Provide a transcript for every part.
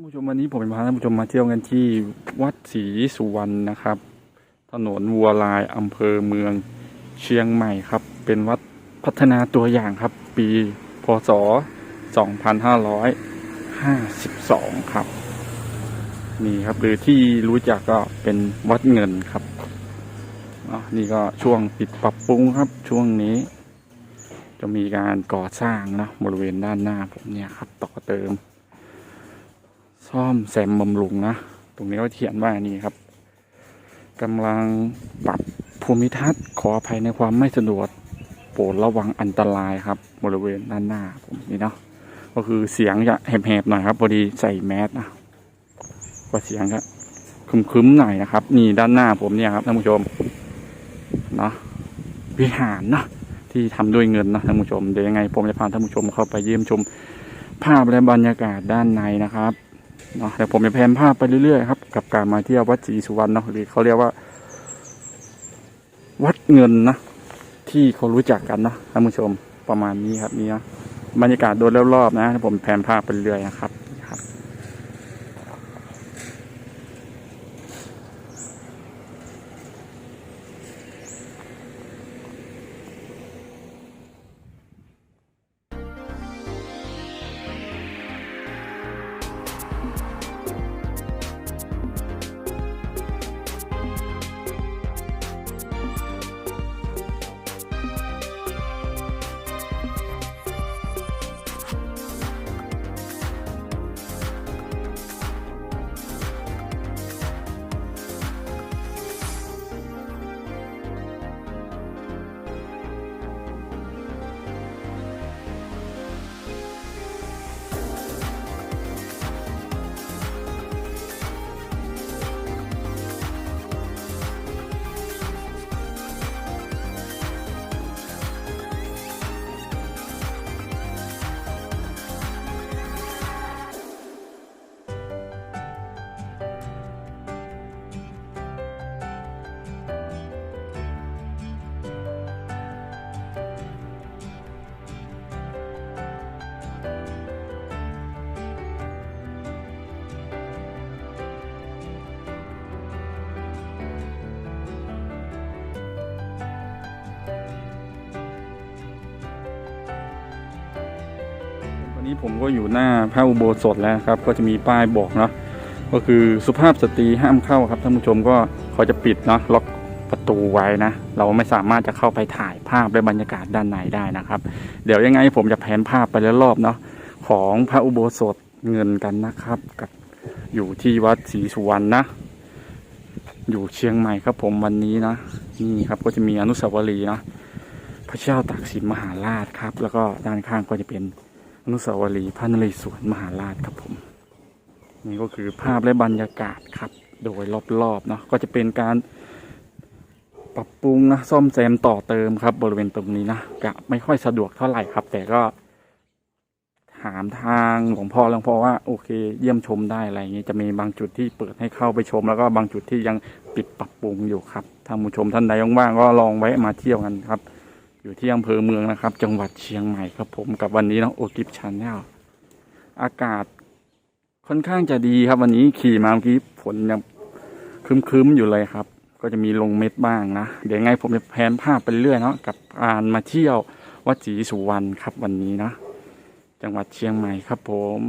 านผู้ชมวันนี้ผมพาท่านผู้ชมมาเที่ยวกันที่วัดศรีสุวรรณนะครับ ถนนวัวลายอำเภอเมืองเชียงใหม่ครับ เป็นวัดพัฒนาตัวอย่างครับ ปีพศ 2552 ครับ นี่ครับหรือที่รู้จักก็เป็นวัดเงินครับอะนี่ก็ช่วงปิดปรับปรุงครับช่วงนี้ จะมีการก่อสร้างนะบริเวณด้านหน้าผมเนี่ยครับ ต่อเติม ซ่อมแซมบำรุงนะ ตรงนี้ก็เขียนว่านี่ครับกำลังปรับภูมิทัศน์ขออภัยในความไม่สะดวกโปรดระวังอันตรายครับ บริเวณด้านหน้าผมนี่เนาะก็คือเสียงจะแหบๆหน่อยครับพอดีใส่แมสนะก็เสียงก็คึมๆหน่อยนะครับ นี่ด้านหน้าผมเนี่ยครับท่านผู้ชมเนาะวิหารนะที่ทำด้วยเงินนะท่านผู้ชมเดี๋ยวยังไงผมจะพาท่านผู้ชมเข้าไปเยี่ยมชมภาพและบรรยากาศด้านในนะครับ เนาะเดี๋ยวผมจะแพนภาพไปเรื่อยๆครับกับการมาเที่ยววัดศรีสุวรรณเนาะหรือเขาเรียกว่า วัดเงินนะที่เขารู้จักกันเนาะท่านผู้ชมประมาณนี้ครับนี่นะบรรยากาศโดยรอบๆนะผมแพนภาพไปเรื่อยๆนะครับ นี้ผมก็อยู่หน้าพระอุโบสถแล้วครับ ก็จะมีป้ายบอกเนาะก็คือสุภาพสตรีห้ามเข้าครับท่านผู้ชมก็เขาจะปิดเนาะล็อกประตูไว้นะ เราไม่สามารถจะเข้าไปถ่ายภาพและบรรยากาศด้านในได้นะครับ เดี๋ยวยังไงผมจะแผนภาพไปแล้วรอบเนาะของพระอุโบสถเงินกันนะครับกับอยู่ที่วัดศรีสุวรรณนะอยู่เชียงใหม่ครับผมวันนี้นะนี่ครับก็จะมีอนุสาวรีย์นะพระเจ้าตากสินมหาราชครับ แล้วก็ด้านข้างก็จะเป็น นุสาวรีย์พระนเรศวรมหาราชครับผม นี่ก็คือภาพและบรรยากาศครับ โดยรอบๆเนาะก็จะเป็นการปรับปรุงนะซ่อมแซมต่อเติมครับ บริเวณตรงนี้นะกะไม่ค่อยสะดวกเท่าไหร่ครับ แต่ก็ ถามทางหลวงพ่อหลวงพ่อว่าโอเค เยี่ยมชมได้อะไรอย่างนี้จะมีบางจุดที่เปิดให้เข้าไปชม แล้วก็บางจุดที่ยังปิดปรับปรุงอยู่ครับถ้านผู้ชมท่านใดว่างๆก็ลองแวะมาเที่ยวกันครับ อยู่ที่อำเภอเมืองนะครับ จังหวัดเชียงใหม่ครับผมกับวันนี้เนาะโอกิฟชาแนลอากาศค่อนข้างจะดีครับ วันนี้ขี่มาเมื่อกี้ฝนยังคึ้มๆอยู่เลยครับ ก็จะมีลงเม็ดบ้างนะ เดี๋ยวไงผมจะแพนภาพไปเรื่อยเนาะกับการมาเที่ยววัดศรีสุวรรณครับวันนี้นะ จังหวัดเชียงใหม่ครับผม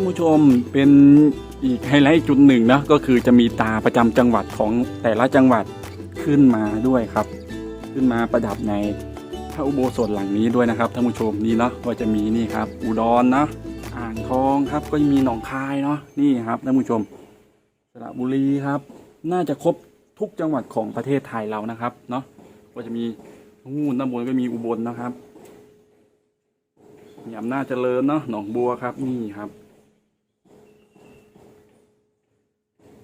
านผู้ชมเป็นอีกไฮไลท์จุดหนึ่งนะก็คือจะมีตาประจำจังหวัดของแต่ละจังหวัดขึ้นมาด้วยครับ ขึ้นมาประดับในพระอุโบสถหลังนี้ด้วยนะครับท่านผู้ชมนี่เนาะก็จะมีนี่ครับ อุดรนนะอ่างทองครับก็จะมีหนองคายเนาะนี่ครับท่านผู้ชมสระบุรีครับ น่าจะครบทุกจังหวัดของประเทศไทยเรานะครับเนาะก็จะมีนู่นด้านบนก็มีอุบลนะครับมีอำนาจเจริญเนาะหนองบัวครับนี่ครับ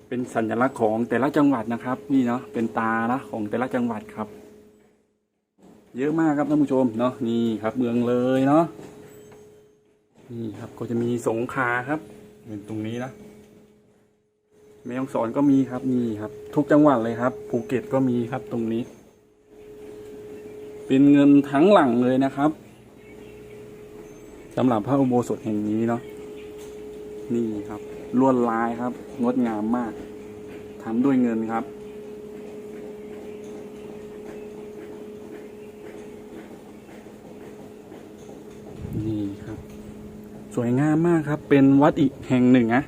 เป็นสัญลักษณ์ของแต่ละจังหวัดนะครับ นี่เนาะเป็นตานะของแต่ละจังหวัดครับ เยอะมากครับท่านผู้ชมเนาะนี่ครับ เมืองเลยเนาะนี่ครับก็จะมีสงขาครับเป็นตรงนี้นะแม่ฮ่องสอนก็มีครับนี่ครับ ทุกจังหวัดเลยครับภูเก็ตก็มีครับตรงนี้ เป็นเงินทั้งหลังเลยนะครับสำหรับพระอุโบสถแห่งนี้เนาะนี่ครับ ลวดลายครับ งดงามมากทำด้วยเงินครับ นี่ครับ สวยงามมากครับ เป็นวัดอีกแห่งหนึ่งนะ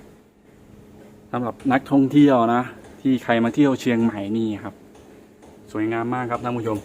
สำหรับนักท่องเที่ยวนะ ที่ใครมาเที่ยวเชียงใหม่นี่ครับ สวยงามมากครับท่านผู้ชม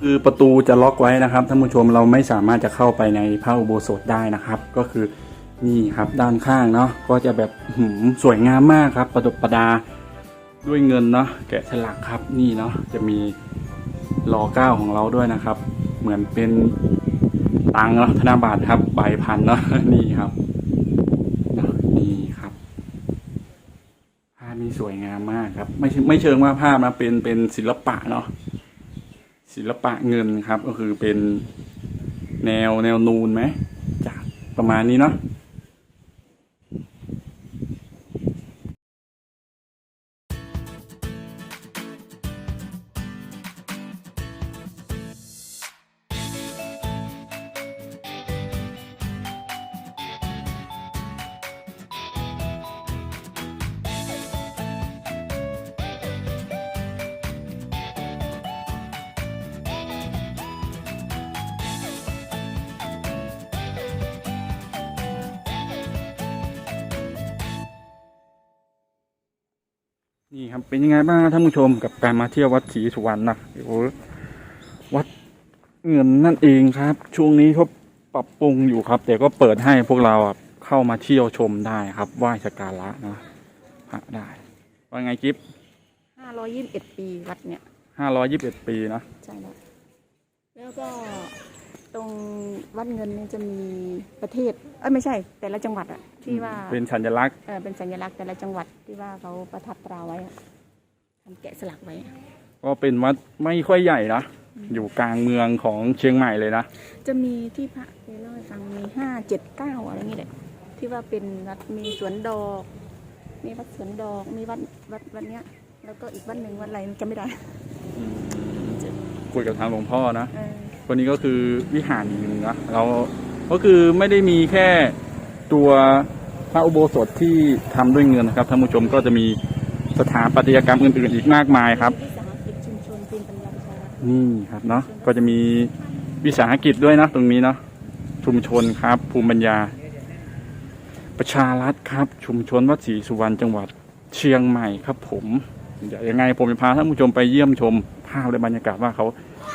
คือประตูจะล็อกไว้นะครับท่านผู้ชมเราไม่สามารถจะเข้าไปในพระอุโบสถได้นะครับ ก็คือนี่ครับด้านข้างเนาะก็จะแบบหืมสวยงามมากครับ ประดับประดาด้วยเงินเนาะแกะสลักครับนี่เนาะจะมีรอเก้าของเราด้วยนะครับ เหมือนเป็นตังค์เนาะธนบัตรครับใบพันเนาะนี่ครับนี่ครับภาพนี้สวยงามมากครับ ไม่ไม่เชิงว่าภาพนะเป็นเป็นศิลปะเนาะ ศิลปะเงินครับ ก็คือเป็นแนวแนวนูนไหมจากประมาณนี้เนาะ นี่ครับเป็นยังไงบ้างครับท่านผู้ชมกับการมาเที่ยววัดศรีสุวรรณนะโอ้โหวัดเงินนั่นเองครับ ช่วงนี้เขาปรับปรุงอยู่ครับ แต่ก็เปิดให้พวกเราอะเข้ามาเที่ยวชมได้ครับไหว้สักการะนะพระได้ ว่าไงกิฟห้าร้อยยี่สิบเอ็ดปีวัดเนี่ยห้าร้อยยี่สิบเอ็ดปีนะใช่แล้วแล้วก็ต รงวัดเงินเนี่ยจะมีประเทศ เอ้ยไม่ใช่ แต่ละจังหวัดอะที่ว่าเป็นสัญลักษณ์เออเป็นสัญลักษณ์แต่ละจังหวัดที่ว่าเขาประทับตราไว้อะทำแกะสลักไว้ก็เป็นวัดไม่ค่อยใหญ่นะอยู่กลางเมืองของเชียงใหม่เลยนะจะมีที่พระเคยเล่าให้ฟังมีห้าเจ็ดเก้าอะไรอย่างเงี้ยแหละที่ว่าเป็นวัดมีสวนดอก มีวัดสวนดอกมีวัดวัดวัดเนี้ย แล้วก็อีกวัดหนึ่งวัดอะไรจำไม่ได้คุยกับทางหลวงพ่อนะเออ คนนี้ก็คือวิหารอีกหนึ่งนะเราก็คือไม่ได้มีแค่ตัวพระอุโบสถที่ทำด้วยเงินนะครับท่านผู้ชมก็จะมีสถาปัตยกรรมอื่นๆอีกมากมายครับวิสาหกิจชุมชนเป็นปัญญาประชารัฐนี่ครับเนาะก็จะมีวิสาหกิจด้วยนะตรงนี้เนาะชุมชนครับ ภูมิปัญญา ประชารัฐครับ ชุมชนวัดศรีสุวรรณจังหวัดเชียงใหม่ครับผมเดี๋ยวยังไงผมจะพาท่านผู้ชมไปเยี่ยมชมภาพและบรรยากาศว่าเขา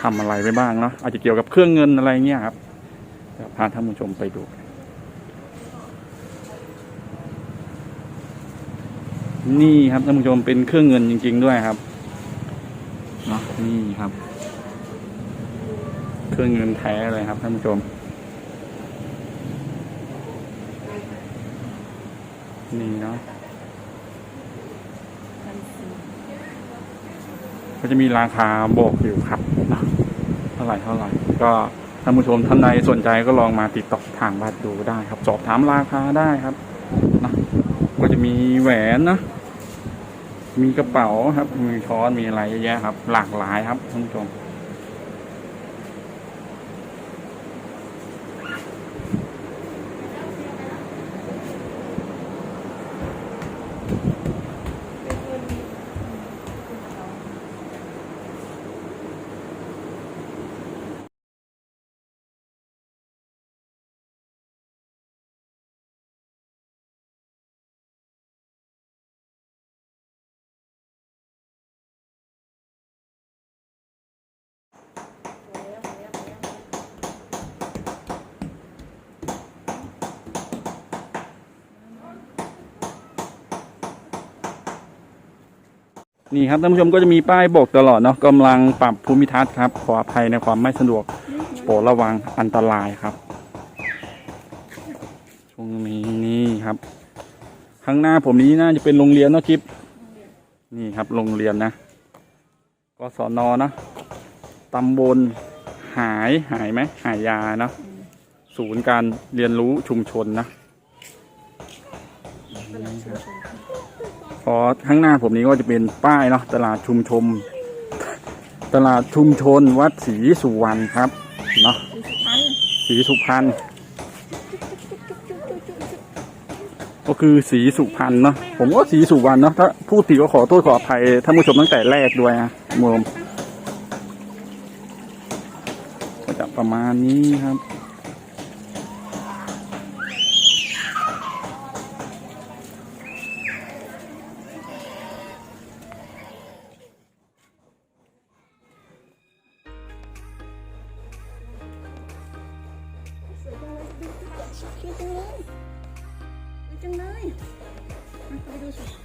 ทำอะไรไว้บ้างเนาะอาจจะเกี่ยวกับเครื่องเงินอะไรเงี้ยครับพาท่านผู้ชมไปดู นี่ครับท่านผู้ชมเป็นเครื่องเงินจริง ๆ ด้วยครับเนาะนี่ครับ เครื่องเงินแท้เลยครับท่านผู้ชมนี่เนาะก็จะมีราคาบอกอยู่ครับเนาะ ท่าไหร่เท่าไหร่ก็ท่านผู้ชมท่านใดสนใจก็ลองมาติดต่อทางวัดดูได้ครับ สอบถามราคาได้ครับนะก็จะมีแหวนนะ มีกระเป๋าครับ มีช้อนมีอะไรเยอะแยะครับ หลากหลายครับท่านผู้ชม นี่ครับท่านผู้ชมก็จะมีป้ายบอกตลอดเนาะกำลังปรับภูมิทัศน์ครับ ขออภัยในความไม่สะดวกโปรดระวังอันตรายครับช่วงนี้นี่ครับ ข้างหน้าผมนี้น่าจะเป็นโรงเรียนเนาะคลิปนี่ครับโรงเรียนนะกศนนะตำบลหายหายไหมหายยาเนาะศูนย์การเรียนรู้ชุมชนนะ ตลาดชุมชนพอข้างหน้าผมนี้ก็จะเป็นป้ายเนาะตลาดชุมชนตลาดชุมชนวัดศรีสุวรรณครับเนาะศรีสุพรรณก็คือศรีสุพรรณเนาะผมก็ศรีสุวรรณเนาะถ้าพูดผิดก็ขอโทษขออภัยท่านผู้ชมตั้งแต่แรกด้วยนะท่านผู้ชมก็จะประมาณนี้ครับ ดูดูจังเลยดูจังเลยมาไปดูสิ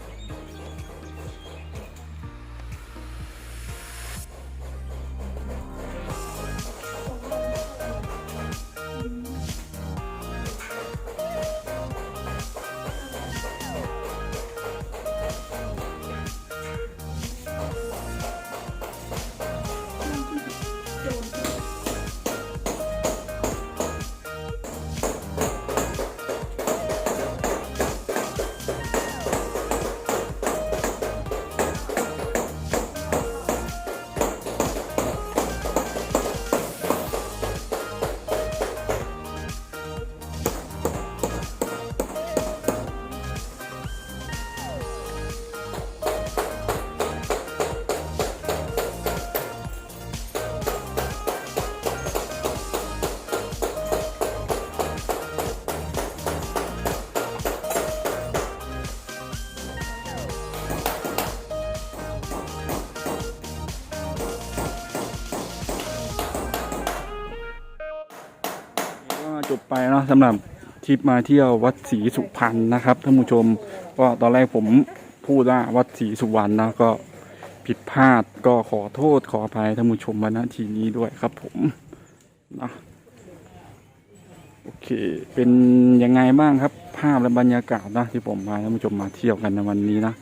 สำหรับทริปมาเที่ยววัดศรีสุพรรณนะครับท่านผู้ชมก็ตอนแรกผมพูดว่าวัดศรีสุวรรณนะก็ผิดพลาดก็ขอโทษขออภัยท่านผู้ชมมาณทีนี้ด้วยครับผมนะโอเค เป็นยังไงบ้างครับ ภาพและบรรยากาศนะที่ผมพาท่านผู้ชมมาเที่ยวกันในวันนี้นะ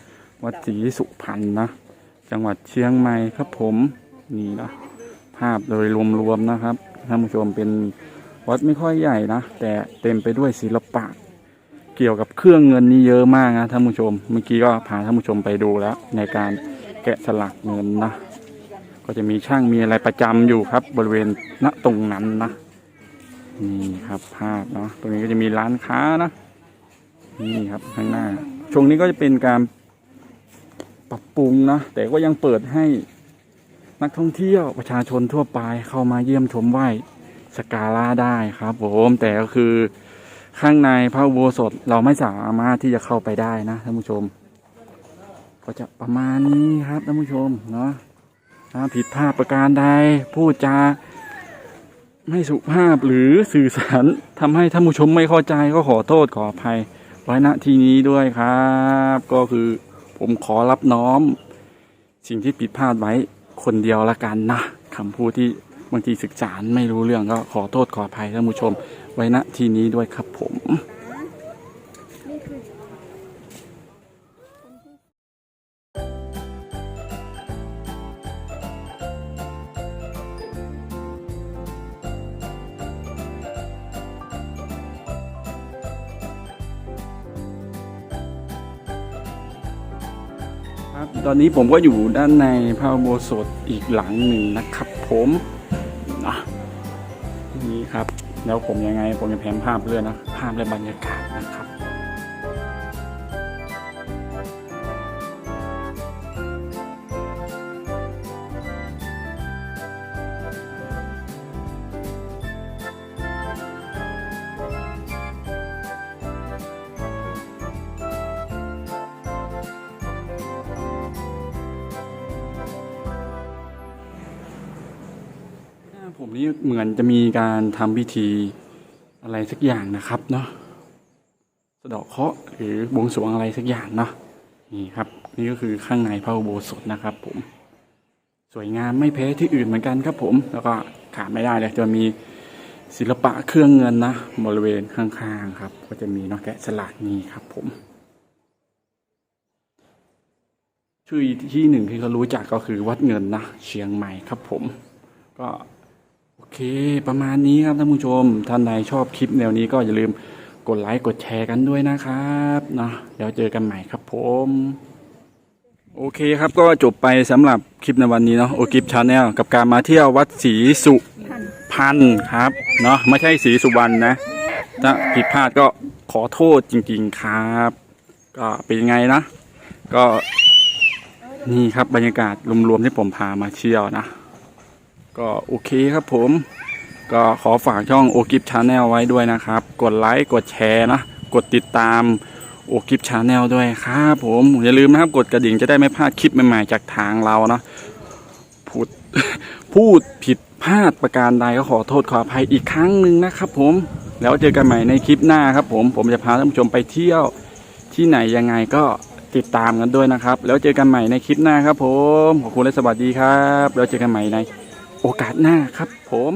วัดศรีสุพรรณนะจังหวัดเชียงใหม่ครับผมนี่นะภาพโดยรวมๆนะครับท่านผู้ชมเป็น วัดไม่ค่อยใหญ่นะ แต่เต็มไปด้วยศิลปะ เกี่ยวกับเครื่องเงินนี่เยอะมากนะท่านผู้ชม เมื่อกี้ก็พาท่านผู้ชมไปดูแล้ว ในการแกะสลักเงินนะ ก็จะมีช่างมีอะไรประจำอยู่ครับ บริเวณณตรงนั้นนะนี่ครับภาพเนาะตรงนี้ก็จะมีร้านค้านะนี่ครับข้างหน้า ช่วงนี้ก็จะเป็นการปรับปรุงนะแต่ก็ยังเปิดให้นักท่องเที่ยวประชาชนทั่วไปเข้ามาเยี่ยมชมไหว้ สกการะได้ครับผมแต่ก็คือข้างในพระอุโบสถเราไม่สามารถที่จะเข้าไปได้นะท่านผู้ชม ก็จะประมาณนี้ครับท่านผู้ชมเนาะถ้าผิดพลาดประการใดพูดจาไม่สุภาพหรือสื่อสารทำให้ท่านผู้ชมไม่เข้าใจก็ขอโทษขออภัย ไว้ณที่นี้ด้วยครับ ก็คือผมขอรับน้อม สิ่งที่ผิดพลาดไว้คนเดียวละกันนะคำพูดที่ บางทีศึกษาไม่รู้เรื่องก็ขอโทษขออภัยท่านผู้ชม ไว้ณที่นี้ด้วยครับผมครับตอนนี้ผมก็อยู่ด้านในพระโบสถอีกหลังหนึ่งนะครับผม ครับ แล้วผมยังไงผมจะแพนภาพเรื่อยนะภาพและบรรยากาศนะครับ ผมนี่เหมือนจะมีการทำพิธีอะไรสักอย่างนะครับเนาะสะดาะเคราะห์หรือบวงสรวงอะไรสักอย่างเนาะนี่ครับ นี่ก็คือข้างในพระอุโบสถนะครับ ผม สวยงามไม่แพ้ที่อื่นเหมือนกันครับ ผม แล้วก็ขาดไม่ได้เลยจะมีศิลปะเครื่องเงินนะบริเวณข้างๆครับ ก็จะมีเนาะแกะสลักนี่ครับ ผม ชื่อที่หนึ่งที่เขารู้จักก็คือวัดเงินนะเชียงใหม่ครับ ผม ก็ เคประมาณนี้ครับท่านผู้ชม ท่านใดชอบคลิปแนวนี้ก็อย่าลืมกดไลค์กดแชร์กันด้วยนะครับเนาะเดี๋ยวเจอกันใหม่ครับผม โอเคครับก็จบไปสำหรับคลิปในวันนี้เนาะโอกิฟชาแนลกับการมาเที่ยววัดศรีสุพันพันธ์ครับเนาะไม่ใช่ศรีสุวรรณนะ ถ้าผิดพลาดก็ขอโทษจริงๆครับ ก็เป็นยังไงนะ ก็นี่ครับบรรยากาศรวมๆที่ผมพามาเที่ยวนะ ก็โอเคครับผม ก็ขอฝากช่องโอกิฟชาแนลไว้ด้วยนะครับ กดไลค์กดแชร์นะกดติดตามโอกิฟชาแนลด้วยครับผมอย่าลืมนะครับกดกระดิ่งจะได้ไม่พลาดคลิปใหม่ๆจากทางเราเนาะพูดพูดผิดพลาดประการใดก็ขอโทษขออภัยอีกครั้งหนึ่งนะครับผมแล้วเจอกันใหม่ในคลิปหน้าครับผมผมจะพาท่านผู้ชมไปเที่ยวที่ไหนยังไงก็ติดตามกันด้วยนะครับ แล้วเจอกันใหม่ในคลิปหน้าครับผมขอบคุณและสวัสดีครับ แล้วเจอกันใหม่ใน โอกาสหน้าครับผม